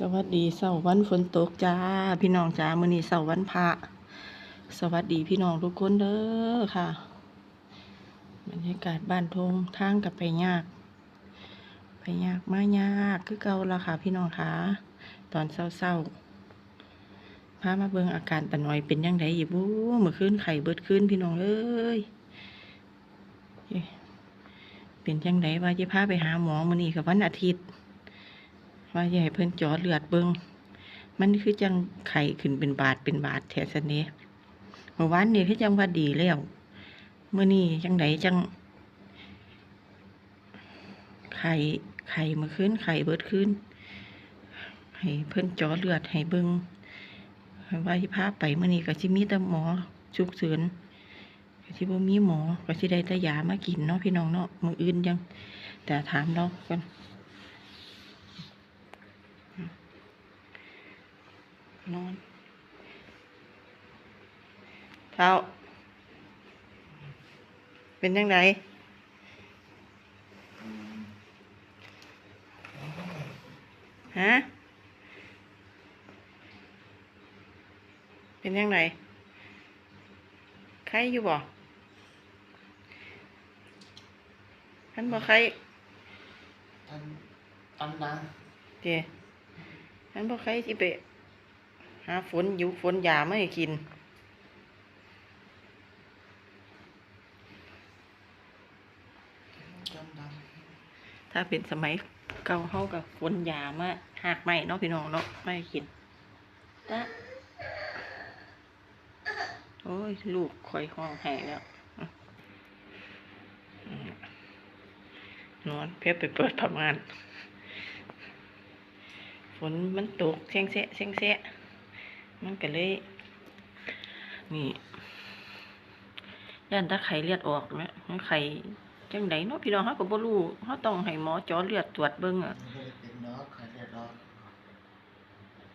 สวัสดีเสาร์วันฝนตกจ้า พี่น้องจ้ามื้อนี้เสาร์วันพระสวัสดีพี่น้องทุกคนเด้อค่ะบรรยากาศบ้านทงทางกับไปยาก ไปยากมายากคือเก่าละค่ะ พี่น้องค่ะตอนเศร้าๆพามาเบิ่งอาการตะน่อยเป็นยังไงอยู่บู๊เมื่อคืนไข่เบิดคืนพี่น้องเอ้ยเอ๊ะเป็นยังไงว่าจะพาไปหาหมอมื้อนี้กับวันอาทิตย์ ว่าอย่าให้เพิ่นจอเลือดเบิงมันคือจังไข่ขึ้นเป็นบาดเป็นบาดแถสเสนี้เมื่อวานนี่คือจังว่าดีแล้วเมื่อนี้จังไดจัง ไข่ไข่มื่อคืนไข่เบิดคืนให้เพิ่นจอเลือดให้เบิงว่าที่พาไปเมื่อนี้ก็สิมีแต่หมอฉุกเฉินก็สิบ่มีหมอก็สิได้แต่ยามากินเนาะพี่น้องเนาะมืออื่นยัง แต่ถามเรากัน นอน เท้า เป็นยังไงฮะ เป็นยังไงใครอยู่บ่ท่านบ่ใครตันตันดังเจ้ท่านบ่ใครที่ไป หาฝนอยู่ฝนยาไม่ให้กินตันดังถ้าเป็นสมัยเก่าเฮากับฝนยามาหากไม่เนาะพี่น้องเนาะไม่ให้กินตะโอ้ย ลูกคอยห้องให้แล้วอะอืมนอนเพียบไปเปิดผ้าม่าน ฝนมันตกเสียงแซะเสียงแซะ มันก็เลยนี่ย่านตาไข่เลือดออกไหมไข่จังไดเนาะพี่น้องเขาก็บ่รู้เขาต้องให้หมอจาะเลือดตรวจเบิ่งอะ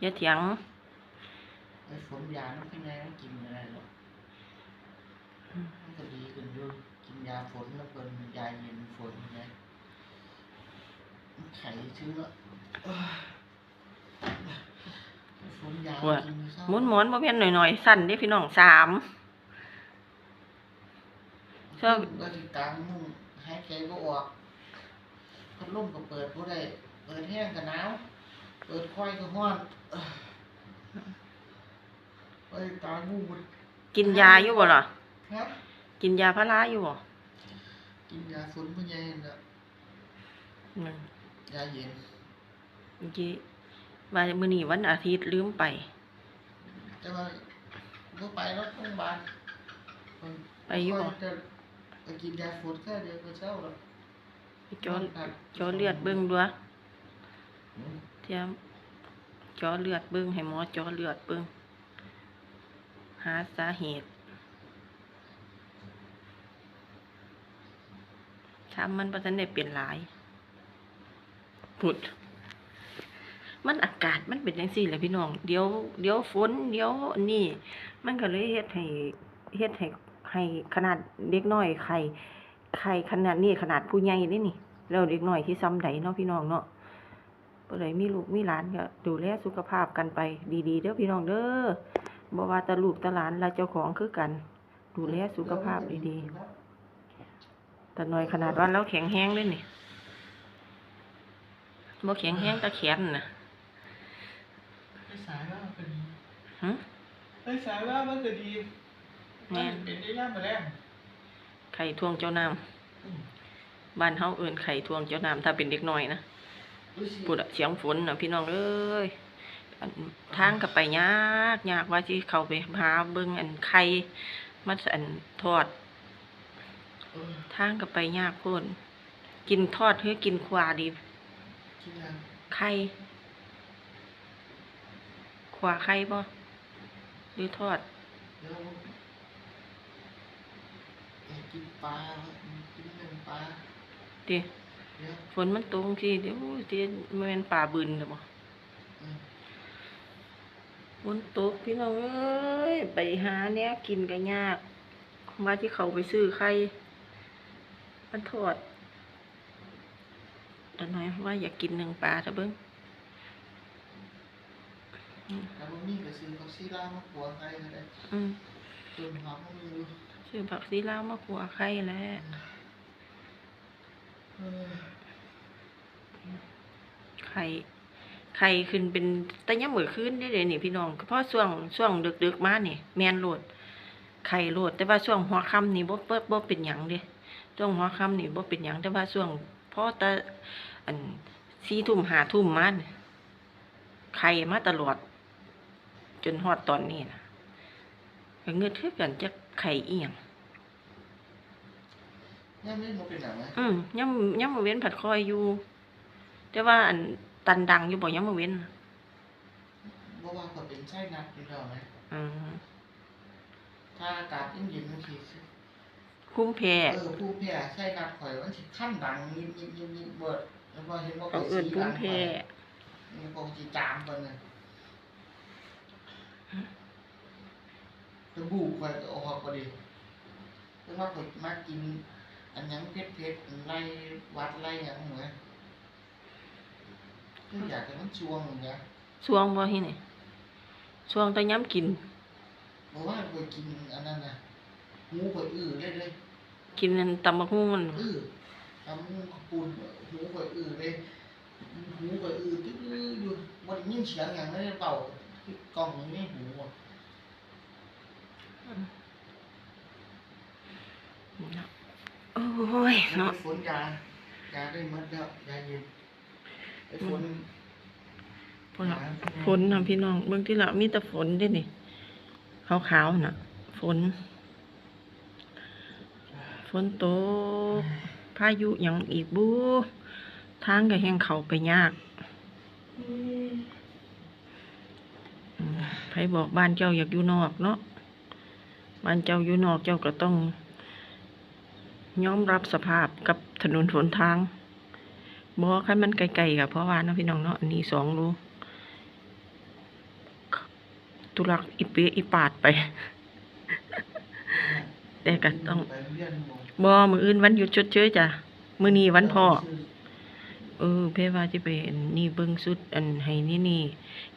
อย่าเถียงไอ้ฝนยามันเป็นไงมันกินอะไรหรอกมันก็ดีขึ้นอยู่กินยาฝนแล้วเป็นยาเย็นฝนไงมันไข่เชื้อ ว่ากินเศร้าหมุนหมุนบ่แม่นหน่อยๆ สั่นเด้พี่น้องสามชอบก็ติดตามมุ่งหายใจก็ออกพัดลมก็เปิดก็ได้เปิดแห้งก็หนาวเปิดค่อยก็ห้อนเอ้ยไปตางูมันกินยาอยู่บ่ล่ะฮะกินยาพาราอยู่บ่กินยาฝนมันยังน่ะอืมยาเย็นเมื่อกี้ ว่ามื้อนี้วันอาทิตย์ลืมไป แต่ว่าก็ไปแล้วโรงพยาบาลไปอยู่บ่ จะไปกินยาฝนแค่เดียวก็เช้าแล้วไปเจาะเจาะเลือดเบิ่งด้วยเทียมเจาะเลือดเบิ่งให้หมอเจาะเลือดเบิ่งหาสาเหตุถ้ามันบ่ทันได้เป็นหลายพุด มันอากาศมันเป็นจังซี่แหละพี่น้อง เดี๋ยวเดี๋ยวฝนเดี๋ยวนนี้มันก็เลยเฮ็ดให้เฮ็ดให้ให้ขนาดเด็กน้อยไข่ไข่ขนาดนี้ขนาดผู้ใหญ่นี่นี่แล้วเด็กน้อยที่ซ้ำใดเนาะพี่น้องเนาะบ่ได้มีลูกมีหลานก็ดูแลสุขภาพกันไปดีๆเด้อพี่น้องเด้อบ่ว่าต่ลูกต่หลานและเจ้าของคือกัน ดูแลสุขภาพดีๆแต่น้อยขนาดว่าเราแข็งแรงเลยนี่บ่แข็งแรงแต่แขนนะ สายว่ามันก็ดีหึไอ้สายว่ามันก็ดีแม่นเป็นได้ย่ามาแล้วไข่ทวงเจ้าน้ำอืมบ้านเฮาเอิ้นไข่ทวงเจ้าน้ำถ้าเป็นเด็กน้อยนะดูสิพูดอะเสียงฝนน่ะพี่น้องเอ้ยอันทางก็ไปยากยากว่าสิเข้าไปหาเบิ่งอันไข่มาอันทอดเออทางก็ไปยากโพ้นกินทอดหรือกินควาดีกินยาไข่ ควาไข่บ่หรือทอดเดี๋ยวอยากกินปลากินเนื้อปลาติเดี๋ยวฝนมันตกสิเดี๋ยวสิแม่นป่าบึนเด้อบ่อืมฝนตกพี่น้องเอ้ยไปหาแนวกินก็ยากว่าที่เขาไปซื้อไข่มันทอดแต่น้อยว่าอยากกินหนึ่งปลาเถอะเบิ้งอืม แล้วมันมีก็ซื้อผักชีลาวมาขัวไข่ก็ได้อืมต้นหอมก็มีอยู่ซื้อผักซีลาวมาขัวไข่แล้วเออไข่ไข่ขึ้นเป็นต่ยังมือขึ้นได้เลยนี่พี่น้องเพราะช่วงช่วงดึกๆมานี่แมนโหลด ไข่โหลด แต่ว่าช่วงหัวค่ำนี่บ่บ่บ่เป็นหยังเด้ช่วงหัวค่ำนี่บ่เป็นหยังแต่ว่าช่วงพอต่อัน4ทุ่ม5ทุ่มมานี่ไข่มาตลอด จนฮอดตอนนี้นะก็เงือดคือกันจักไข่อีหยังยังไม่มาเป็นหนังไหมอืมย่ำย่ำมาเว้นผัดคอยอยู่ แต่ว่าอันตันดังอยู่บ่ย่ำมาเว้นเพราะว่าเขาเป็นไส้นัดอยู่แล้วไหมอืมถ้าอากาศเย็นๆมันสิคุ้มแพ้เออผู้แพ้ไส้นัดข่อยมันสิขั้นดังยิบยิบยิบยิบเบิดแล้วพอเห็นว่าเขาเอิ้นคุ้มแพ้มันคงสิจามกันเล ยตะบูข่อยก็ออกพอดีเพราะว่าข่อยมากิน อันหยังเผ็ดๆไล่วัดไล่หยังเหมือนคืออยากให้มันชวงอย่างเงี้ยช่วงบ่ที่นี่ช่วงแต่ย่ำกินเพราะว่าข่อยกินอันนั้นน่ะหมูข่อยอื้อเลยเลยกินอันตำบักหุ่งมันอื้อทำขาวปูนหมูข่อยอื้อเลยหมูข่อยอื้อตื้ออยู่บ่ได้ยินเสียงหยังเลยเป่ากล้องอยู่ในหูอะโอ้ยแล้วเนาะไปฝนยายาได้หมดแล้วยาเย็นไอ้ฝนฝนฝนน่ะพี่น้องเบิ่งที่ละมีแต่ฝนเด้นี่ขาวๆน่ะ ฝน ฝนตกพายุหยังอีกบูทางก็แห้งเข้าไปยาก อืม ไผบอกบ้านเจ้าอยากอยู่นอกเนาะบ้านเจ้าอยู่นอกเจ้าก็ต้องยอมรับสภาพกับถนนหนทางบอกให้มันไกลๆกับเพราะว่าเนาะพี่น้องเนาะอันนี้สองรูตุลักอีเปะอีปาดไป แต่ก็ต้องไปเรียนบ่บอมืออื่นวันหยุดชดเชยจ้ะมือนี้วันพ่อ เออเพว่าที่ไปอันนี่เบิ่งสุดอันให้นี่นี่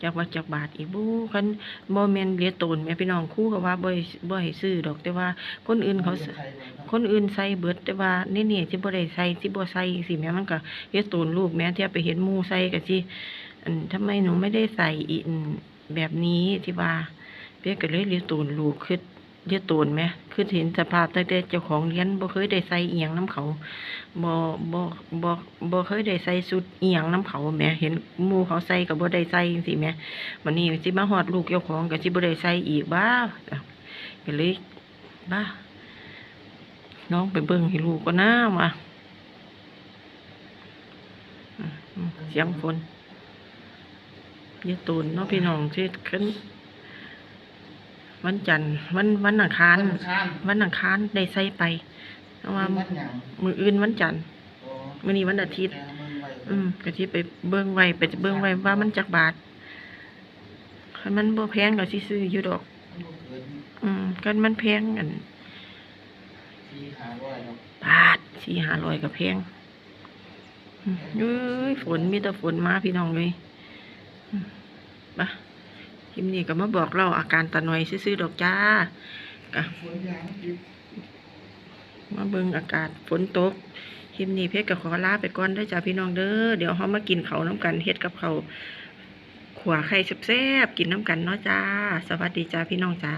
จากว่าจากบาทอีกบูคันบ่แม่นเหลียตนแม่พี่น้องครู่ก็ว่าบ่ให้บ่ให้ซื้อดอกแต่ว่าคนอื่นเขาซื้อคนอื่นใส่เบิดแต่ว่านี่นี่ที่บ่ได้ใส่ที่บ่ใส่สิแม่มันก็เฮ็ดตูนลูกแม่เทียบไปเห็นหมู่ใส่ก็สิอันทำไมหนูไม่ได้ใส่อีอันแบบนี้ที่ว่าเพิ่นก็เลยเรียกตูนลูกคือ เรียกตูนแม่คือเห็นสภาพตั้งแต่เจ้าของเรียนบ่เคยได้ใส่อียงนํเขาบ่บ่บ่บ่เคยได้ใส่สุดเอียงนํเขาแม่เห็นมูเขาใส่ก็บ่ได้ใส่จังซี่แม่วันนี้สิมาฮอดลูกเจ้าของก็สิบ่ได้ใส่อีกบ้าก็เลยบ้า น้องไปเบิ่งให้ลูกก็น่ามาเสียงฝนเยอะตูนเนาะพี่น้องที่ขึ้น วันจันทร์วันวันอังคารวันอังคารวันอังคารได้ใส่ไปเพราะว่าวันหยังมืออื่นวันจันทร์อ๋อมื้อนี้วันอาทิตย์แต่มึงไว้อืมก็ที่ไปเบิ่งไว้ไปเบิ่งไว้ว่ามันจักบาทคันมันบ่แพงก็สิซื้ออยู่ดอก มันบ่เกินอืมกันมันแพงอันสี่ห้าร้อยเนาะบาทสี่ห้าร้อยก็แพงอืมเอ้ยฝนมีแต่ฝนมาพี่น้องเลยอืมไปะ คลิปนี้ก็มาบอกเราอาการตาหน่อยซื่อๆดอกจ้าก็ฝนยางดิบมาเบิ่งอากาศฝนตกคลิปนี้เพชรก็ขอลาไปก่อนด้วยจ้าพี่น้องเด้อเดี๋ยวเขามากินเขาน้ำกันเฮ็ดกับเขาวขัวไข่แซ่บๆกินน้ำกันเนาะจ้า สวัสดีจ้าพี่น้องจ้า